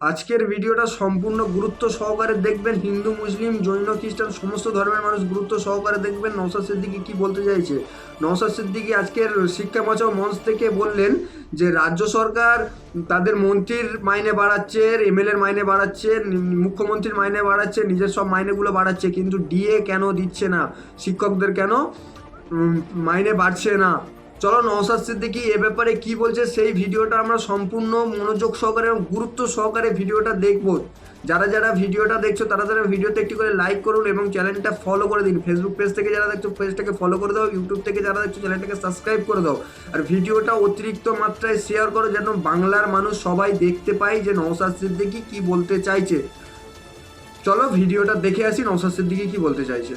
আজকের ভিডিওটা সম্পূর্ণ গুরুত্ব সহকারে দেখবেন। হিন্দু, মুসলিম, জৈন, খ্রিস্টান, সমস্ত ধর্মের মানুষ গুরুত্ব সহকারে দেখবেন। নৌসাদ সিদ্দিকি কি বলতে চাইছে? নৌসাদ সিদ্দিকি আজকের শিক্ষা বাঁচাও মঞ্চ থেকে বললেন যে, রাজ্য সরকার তাদের মন্ত্রীর মাইনে বাড়াচ্ছে, এমএলএর মাইনে বাড়াচ্ছে, মুখ্যমন্ত্রীর মাইনে বাড়াচ্ছে, নিজের সব মাইনেগুলো বাড়াচ্ছে, কিন্তু ডিএ কেন দিচ্ছে না? শিক্ষকদের কেন? মাইনে বাড়ছে না? চলো নওসাদ সিদ্দিকি, এ ব্যাপারে কি বলছে সেই ভিডিওটা আমরা সম্পূর্ণ মনোযোগ সহকারে এবং গুরুত্ব সহকারে ভিডিওটা দেখব। যারা যারা ভিডিওটা দেখছ, তারা তারা ভিডিওতে একটি করে লাইক করুন এবং চ্যানেলটা ফলো করে দিন। ফেসবুক পেজ থেকে যারা দেখছ পেজটাকে ফলো করে দাও। ইউটিউব থেকে যারা দেখছ, চ্যানেলটাকে সাবস্ক্রাইব করে দাও। আর ভিডিওটা অতিরিক্ত মাত্রায় শেয়ার করো, যেন বাংলার মানুষ সবাই দেখতে পায় যে নওসাদ সিদ্দিকি কি বলতে চাইছে। চলো ভিডিওটা দেখে আসি নওসাদ সিদ্দিকি কি বলতে চাইছে।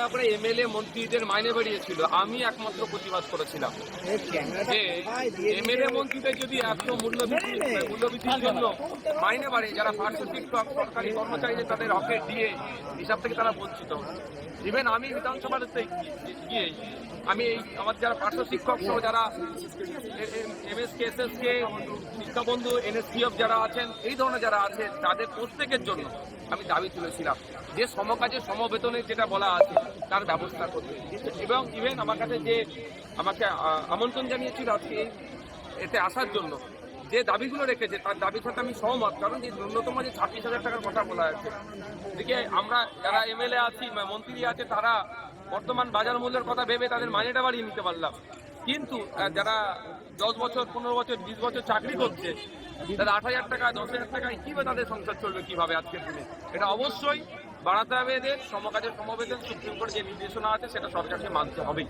তারপরে এমএলএ মন্ত্রীদের মাইনে বাড়িয়েছিল আমি একমাত্র প্রতিবাদ করেছিলাম। যে এমএলএ মন্ত্রীদের যদি এত মূল্যবৃদ্ধি মূল্যবৃদ্ধির জন্য মাইনে বাড়ে যারা পার্শ্ব শিক্ষক সরকারি কর্মচারীদের তাদের হকের দিয়ে হিসাব থেকে তারা বঞ্চিত। ইভেন আমি বিধানসভাতে গিয়ে আমি এই আমার যারা পার্শ্ব শিক্ষক সহ যারা MS K S S K শিক্ষাবন্ধু NSPF যারা আছেন এই ধরনের যারা আছেন তাদের প্রত্যেকের জন্য আমি দাবি তুলেছিলাম। যে সমকাজে সমবেতনের যেটা বলা আছে তার ব্যবস্থা করতে এবং ইভেন আমার কাছে যে আমাকে আমন্ত্রণ জানিয়েছিল আজকে, এতে আসার জন্য, যে দাবিগুলো রেখেছে, তার দাবির সাথে আমি সহমত। কারণ যে ন্যূনতম যে ছাব্বিশ হাজার টাকার কথা বলা আছে এদিকে আমরা যারা এমএলএ আছি মন্ত্রী আছে, তারা বর্তমান বাজার মূল্যের কথা ভেবে তাদের মাইনেটা বাড়িয়ে নিতে পারলাম। কিন্তু যারা দশ বছর, পনেরো বছর, বিশ বছর চাকরি করছে তারা আট হাজার টাকা, দশ হাজার টাকায় কীভাবে তাদের সংসার চলবে, কীভাবে আজকের দিনে? এটা অবশ্যই বাড়াতে হবে এদের সমকাজের সমবেদন সুপ্রিম কোর্ট যে নির্দেশনা আছে সেটা সরকারকে মানতে হবেই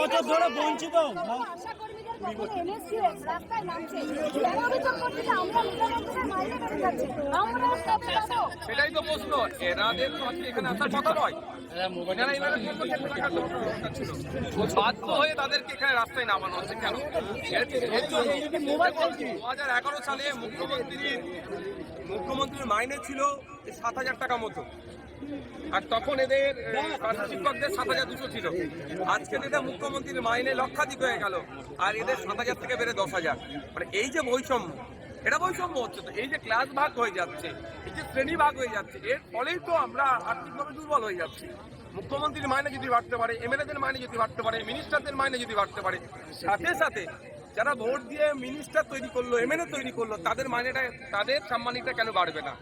বছর ধরে বঞ্চিত। সেটাই তো প্রশ্ন এরাদের তো আজকে এখানে আসার কথা নয়। এনারা কেন ছিল? বাধ্য হয়ে তাদেরকে এখানে রাস্তায় নামানো হচ্ছে কেন? দু হাজার এগারো সালে মুখ্যমন্ত্রীর মুখ্যমন্ত্রীর মাইনে ছিল সাত হাজার টাকা মতো। আর তখন এদের শিক্ষকদের সাত হাজার দুশো ছিল। আজকে যেটা মুখ্যমন্ত্রীর মাইনে লক্ষাধিক হয়ে গেল। আর এদের সাত হাজার থেকে বেড়ে দশ হাজার। মানে এই যে বৈষম্য এটা বৈষম্য হচ্ছে তো এই যে ক্লাস ভাগ হয়ে যাচ্ছে, এই যে শ্রেণি ভাগ হয়ে যাচ্ছে, এর ফলেই তো আমরা আর্থিকভাবে দুর্বল হয়ে যাচ্ছি। মুখ্যমন্ত্রীর মাইনে যদি বাড়তে পারে, এমএলএদের মাইনে যদি বাড়তে পারে, মিনিস্টারদের মাইনে যদি বাড়তে পারে, সাথে সাথে যারা ভোট দিয়ে মিনিস্টার তৈরি করল, এমএলএ তৈরি করল, তাদের মাইনেটা তাদের সম্মানিটা কেন বাড়বে না?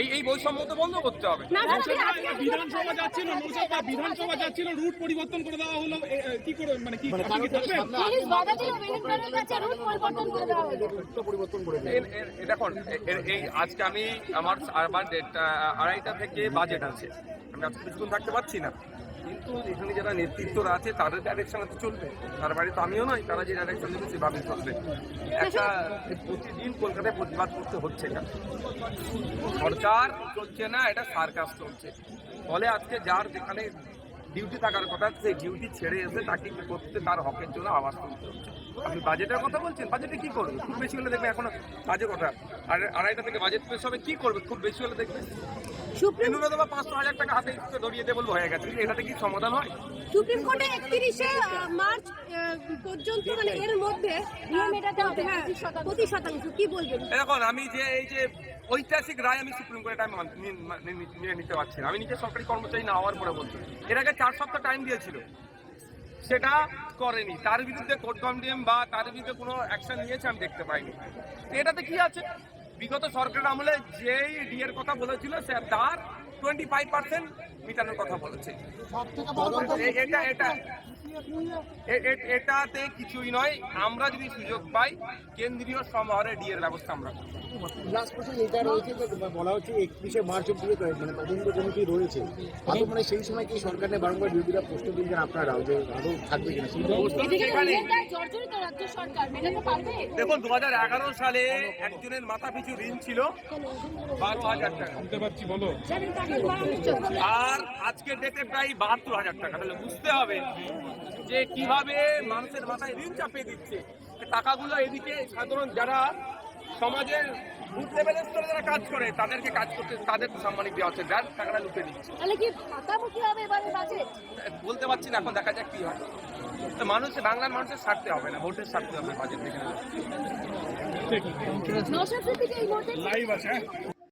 এই এই বৈষম্য তো বন্ধ করতে হবে। বিধানসভা যাচ্ছিল মৌসুমা বিধানসভা যাচ্ছিল রুট পরিবর্তন করে দেওয়া হলো। কি করে মানে কি এ দেখুন এই আজকে আমি আমার আমার আড়াইটা থেকে বাজেট আছে। আমি আজকে কিছুক্ষণ থাকতে পারছি না। কিন্তু এখানে যারা নেতৃত্বরা আছে, তাদের ডাইরেকশনে তো চলবে। তার বাড়ি তো আমিও নয় তারা যে ডাইরেকশন দেবে সেভাবে চলবে একটা প্রতিদিন কলকাতায় প্রতিবাদ করতে হচ্ছে না। সরকার চলছে না, এটা সার্কাস চলছে। ফলে আজকে যার যেখানে ডিউটি থাকার কথা সেই ডিউটি ছেড়ে এসে তাকে করতে, তার হকের জন্য আওয়াজ তুলতে হচ্ছে। আপনি বাজেটের কথা বলছেন? বাজেটে কি করবে? খুব বেশি হলে দেখবে এখনও বাজে কথা। আর আড়াইটা থেকে বাজেট পেশ হবে কি করবে? খুব বেশি হলে দেখবে ন্যূনতম পাঁচশো হাজার টাকা হাতে ধরিয়ে দেবো হয়ে গেছে। এটাতে কি সমাধান হয়? সুপ্রিম কোর্টে একত্রিশে মার্চ পর্যন্ত মানে এর মধ্যে নিয়ম হ্যাঁ প্রতি শতাংশ। কি বলবেন? এখন আমি যে এই যে ঐতিহাসিক রায় আমি সুপ্রিম কোর্টে আমি মান- নিয়ে নিতে পারছি না। আমি নিজে সরকারি কর্মচারী না হওয়ার পরে বলছি। এর আগে চার সপ্তাহ টাইম দিয়েছিল। সেটা করেনি। তার বিরুদ্ধে কোর্ট কমডিএম বা তার বিরুদ্ধে কোনো অ্যাকশন নিয়েছে আমি দেখতে পাইনি। এটাতে কি আছে? বিগত সরকারের আমলে যেই ডিএর কথা বলেছিল সে তার টোয়েন্টি ফাইভ পার্সেন্ট মিটানোর কথা বলেছে। এটা এটা এটাতে কিছুই নয়। আমরা যদি সুযোগ পাই কেন্দ্রীয় সমাহারে ডিএর ব্যবস্থা আমরা লাস্ট পর্যন্ত এটা রয়েছে যে বলা হচ্ছে একত্রিশে মার্চ অব্দি মানে তদন্ত কমিটি রয়েছে আদৌ মানে সেই সময় কি সরকারের বারংবার বিরোধীরা প্রশ্ন দিয়েছেন আপনারা যে আদৌ থাকবে কিনা? দেখুন দু হাজার এগারো সালে একজনের মাথা পিছু ঋণ ছিল বারো হাজার টাকা। আর আজকে ডেটে প্রায় বাহাত্তর হাজার টাকা তাহলে বুঝতে হবে। যে কীভাবে মানুষের মাথায় ঋণ চাপিয়ে দিচ্ছে। টাকাগুলো এদিকে সাধারণ যারা সমাজের বুথ লেভেলের স্তরে যারা কাজ করে তাদেরকে কাজ করতে তাদের সম্মানিত দেওয়া হচ্ছে। যার টাকাটা লুটে দিচ্ছে তাহলে কি ফাঁকামুখি হবে এবারে বাজেট বলতে পারছি না এখন দেখা যাক কি হয়। তো মানুষের বাংলার মানুষের স্বার্থে হবে না ভোটের স্বার্থে হবে বাজেট দেখে লাইভ আছে।